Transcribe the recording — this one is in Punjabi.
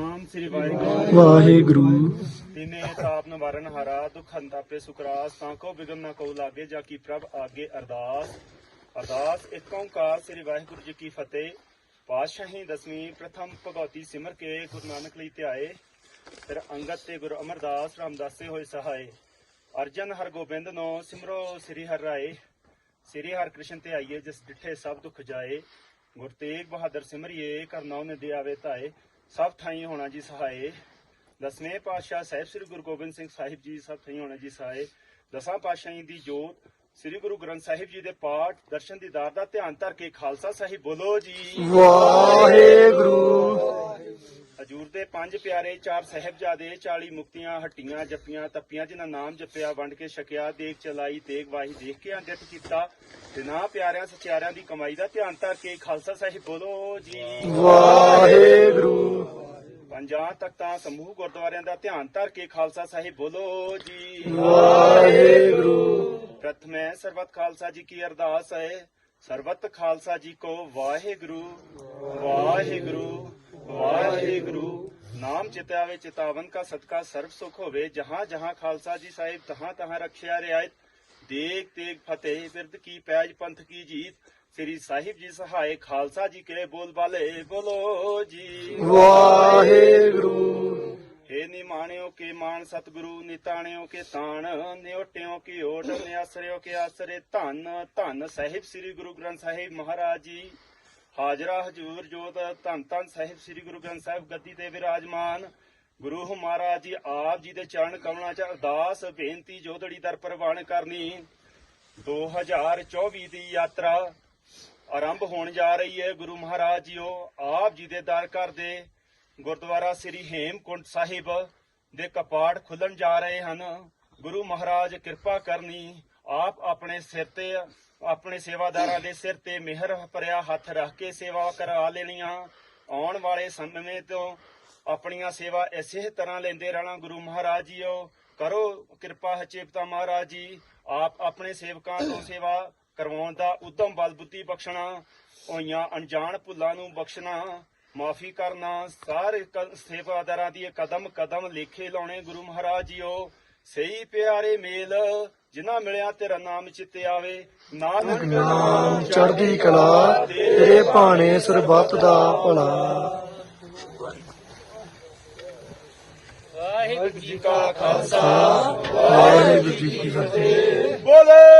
ਨਾਮ ਸ੍ਰੀ ਵਾਹਿਗੁਰੂ। ਵਾਹਿਗੁਰੂ। ਤਿਨੇ ਤਾਪ ਨਿਵਾਰਨ ਹਾਰਾ ਦੁਖ ਹੰਤਾਪੇ ਸੁਕਰਾਸ ਤਾਂ ਕੋ ਬਿਗਨ ਨਾ ਕੋ ਲਾਗੇ ਜਾ ਕੀ ਪ੍ਰਭ ਆਗੇ ਅਰਦਾਸ। ਅਰਦਾਸ ਇੱਕ ਓੰਕਾਰ ਸ੍ਰੀ ਵਾਹਿਗੁਰੂ ਜੀ ਕੀ ਫਤਿਹ। ਪਾਤਸ਼ਾਹੀ ਦਸਵੀਂ ਪ੍ਰਥਮ ਭਗਵਤੀ ਸਿਮਰ ਕੇ ਗੁਰੂ ਨਾਨਕ ਲਈ ਧਿਆਏ। ਫਿਰ ਅੰਗਦ ਤੇ ਗੁਰੂ ਅਮਰਦਾਸ ਰਾਮਦਾਸੇ ਹੋਏ ਸਹਾਏ। ਅਰਜਨ ਹਰ ਗੋਬਿੰਦ ਨੋ ਸਿਮਰੋ ਸ੍ਰੀ ਹਰਿ ਰਾਏ। ਸ੍ਰੀ ਹਰਿ ਕ੍ਰਿਸ਼ਨ ਤੇ ਆਈਏ ਜਿਸ ਡਿਠੇ ਸਭ ਦੁੱਖ ਜਾਏ। ਗੁਰ ਤੇਗ ਬਹਾਦਰ ਸਿਮਰਿਏ ਕਰਨਾਉ ਨੇ ਦੇ ਆਵੇ ਧਾਏ। ਸਭ ਥਾਈ ਹੋਣਾ ਜੀ ਸਹਾਏ। ਦਸਵੇਂ ਪਾਤਸ਼ਾਹ ਸਾਹਿਬ ਸ੍ਰੀ ਗੁਰੂ ਗੋਬਿੰਦ ਸਿੰਘ ਸਾਹਿਬ ਜੀ ਸਭ ਥਾਈ ਹੋਣਾ ਜੀ ਸਹਾਏ। ਦਸਾਂ ਪਾਤਸ਼ਾਹੀ ਦੀ ਜੋਤ, ਸ੍ਰੀ ਗੁਰੂ ਗ੍ਰੰਥ ਸਾਹਿਬ ਜੀ ਦੇ ਪਾਠ, ਦਰਸ਼ਨ ਦੀਦਾਰ ਦਾ ਧਿਆਨ ਧਰ ਕੇ ਖਾਲਸਾ ਸਾਹਿਬ ਬੋਲੋ ਜੀ। ਵਾਹਿਗੁਰੂ। ਦੇ ਪੰਜ ਪਿਆਰੇ ਚਾਰ ਸਹਿਬਜ਼ਾਦੇ 40 ਮੁਕਤੀਆਂ ਹੱਟੀਆਂ ਜੱਪੀਆਂ ਤੱਪੀਆਂ ਜਿਨ੍ਹਾਂ ਨਾਮ ਜਪਿਆ ਵੰਡ ਕੇ ਛਕਿਆ ਦੇਖ ਚਲਾਈ ਤੇਗ ਵਾਹੀ ਦੇਖ ਕੇ ਅੰਡਿਤ ਕੀਤਾ ਤੇ ਨਾ ਪਿਆਰਿਆਂ ਸਚਿਆਰਿਆਂ ਦੀ ਕਮਾਈ ਦਾ ਧਿਆਨ ਧਰ ਕੇ ਖਾਲਸਾ ਸਾਹਿਬ ਬੋਲੋ ਜੀ। ਵਾਹਿਗੁਰੂ। ਪੰਜਾਂ ਤਖਤਾਂ ਸਮੂਹ ਗੁਰਦੁਆਰਿਆਂ ਦਾ ਧਿਆਨ ਧਰ ਕੇ ਖਾਲਸਾ ਸਾਹਿਬ ਬੋਲੋ ਜੀ। ਵਾਹਿਗੁਰੂ। ਪ੍ਰਥਮੇ ਸਰਬਤ ਖਾਲਸਾ ਜੀ ਕੀ ਅਰਦਾਸ ਹੈ। ਸਰਬਤ ਖਾਲਸਾ ਜੀ ਕੋ ਵਾਹਿਗੁਰੂ। ਵਾਹਿਗੁਰੂ। ਵਾਹਿਗੁਰੂ। ਨਾਮ ਚਿਤਾਵੇ ਚਿਤਾਵਨ ਕਾ ਸਦਕਾ ਸਰਬ ਸੁਖ ਹੋਵੇ ਜਹਾਂ ਜਹਾਂ ਖਾਲਸਾ ਜੀ ਸਾਹਿਬ ਤਹਾਂ ਤਹਾਂ ਰਖਿਆ ਰਿਆਇਤ ਦੇਖ ਤੇਗ ਫਤਿਹ ਬਿਰਦ ਕੀ ਪੈਜ ਪੰਥ ਕੀ ਜੀਤ। ਸ੍ਰੀ ਸਾਹਿਬ ਜੀ ਸਹਾਏ ਖਾਲਸਾ ਜੀ ਕੇ ਬੋਲ ਬਾਲੇ ਬੋਲੋ ਜੀ। ਵਾਹਿਗੁਰੂ। ਹੇ ਨਿਮਾਣਿਓ ਕੇ ਮਾਨ ਸਤਿਗੁਰੂ ਨਿਤਾਣਿਓ ਕੇ ਤਾਣ ਨਿਉਟਿਓ ਕੀ ਓਟ ਨਿਆਸਰਿਓ ਕੇ ਆਸਰੇ ਧੰਨ ਧੰਨ ਸਾਹਿਬ ਸ੍ਰੀ ਗੁਰੂ ਗ੍ਰੰਥ ਸਾਹਿਬ ਮਹਾਰਾਜ ਜੀ। ਹਾਜ਼ਰਾ ਹਜੂਰ ਜੋਤ ਧੰਨ ਧੰਨ ਸਾਹਿਬ ਸ੍ਰੀ ਗੁਰੂ ਗ੍ਰੰਥ ਸਾਹਿਬ ਗੱਦੀ ਤੇ ਵਿਰਾਜਮਾਨ। ਗੁਰੂ ਮਹਾਰਾਜ ਜੀ ਆਪ ਜੀ ਦੇ ਚਰਨ ਕਮਲਾਂ 'ਚ ਅਰਦਾਸ, ਬੇਨਤੀ ਜੋਦੜੀ ਦਰ ਪ੍ਰਵਾਨ ਕਰਨੀ। 2024 ਦੀ ਯਾਤਰਾ ਆਰੰਭ ਹੋਣ ਜਾ ਰਹੀ ਹੈ। ਗੁਰੂ ਮਹਾਰਾਜ ਜੀਓ, ਆਪ ਜੀ ਦੇ ਦਰ ਘਰ ਦੇ ਗੁਰਦੁਆਰਾ ਸ੍ਰੀ ਹੇਮਕੁੰਟ ਸਾਹਿਬ ਦੇ ਕਪਾੜ ਖੁੱਲਣ ਜਾ ਰਹੇ ਹਨ। ਗੁਰੂ ਮਹਾਰਾਜ, ਕਿਰਪਾ ਕਰਨੀ। ਆਪ ਆਪਣੇ ਸਿਰ ਤੇ, ਆਪਣੇ ਸੇਵਾਦਾਰਾਂ ਦੇ ਸਿਰ ਤੇ ਮਿਹਰ ਭਰਿਆ ਹੱਥ ਰੱਖ ਕੇ ਸੇਵਾ ਕਰਾ ਲੈਣੀਆਂ। ਆਉਣ ਵਾਲੇ ਸਮੇਂ ਤੋਂ ਆਪਣੀਆਂ ਸੇਵਾ ਇਸੇ ਤਰ੍ਹਾਂ ਲੈਂਦੇ ਰਹਿਣਾ ਗੁਰੂ ਮਹਾਰਾਜ ਜੀਓ ਕਰੋ ਕਿਰਪਾ ਹਚੇਪਤਾ ਮਹਾਰਾਜ ਜੀ। ਆਪ ਆਪਣੇ ਸੇਵਕਾਂ ਤੋਂ ਸੇਵਾ ਕਰਵਾਉਣ ਦਾ ਉਦਮ ਬਲ ਬੁੱਧੀ ਬਖਸ਼ਣਾ ਹੋਈਆਂ ਅਣਜਾਣ ਭੁੱਲਾਂ ਨੂੰ ਬਖਸ਼ਣਾ, ਮਾਫੀ ਕਰਨਾ, ਸਾਰੇ ਸੇਵਾਦਾਰਾਂ ਦੀ ਕਦਮ ਕਦਮ ਲੇਖੇ ਲਾਉਣੇ ਗੁਰੂ ਮਹਾਰਾਜ ਜੀਓ ਸਹੀ ਪਿਆਰੇ ਮੇਲ ਜਿਨ੍ਹਾਂ ਮਿਲਿਆ ਤੇਰਾ ਨਾਮ ਚਿੱਤੇ ਆਵੇ। ਨਾਨਕ ਨਾਮ ਚੜ੍ਹਦੀ ਕਲਾ ਤੇਰੇ ਭਾਣੇ ਸਰਬੱਤ ਦਾ ਭਲਾ। ਵਾਹਿਗੁਰੂ ਜੀ ਕਾ ਖਾਲਸਾ ਵਾਹਿਗੁਰੂ ਜੀ ਕੀ ਫਤਿਹ। ਬੋਲੇ।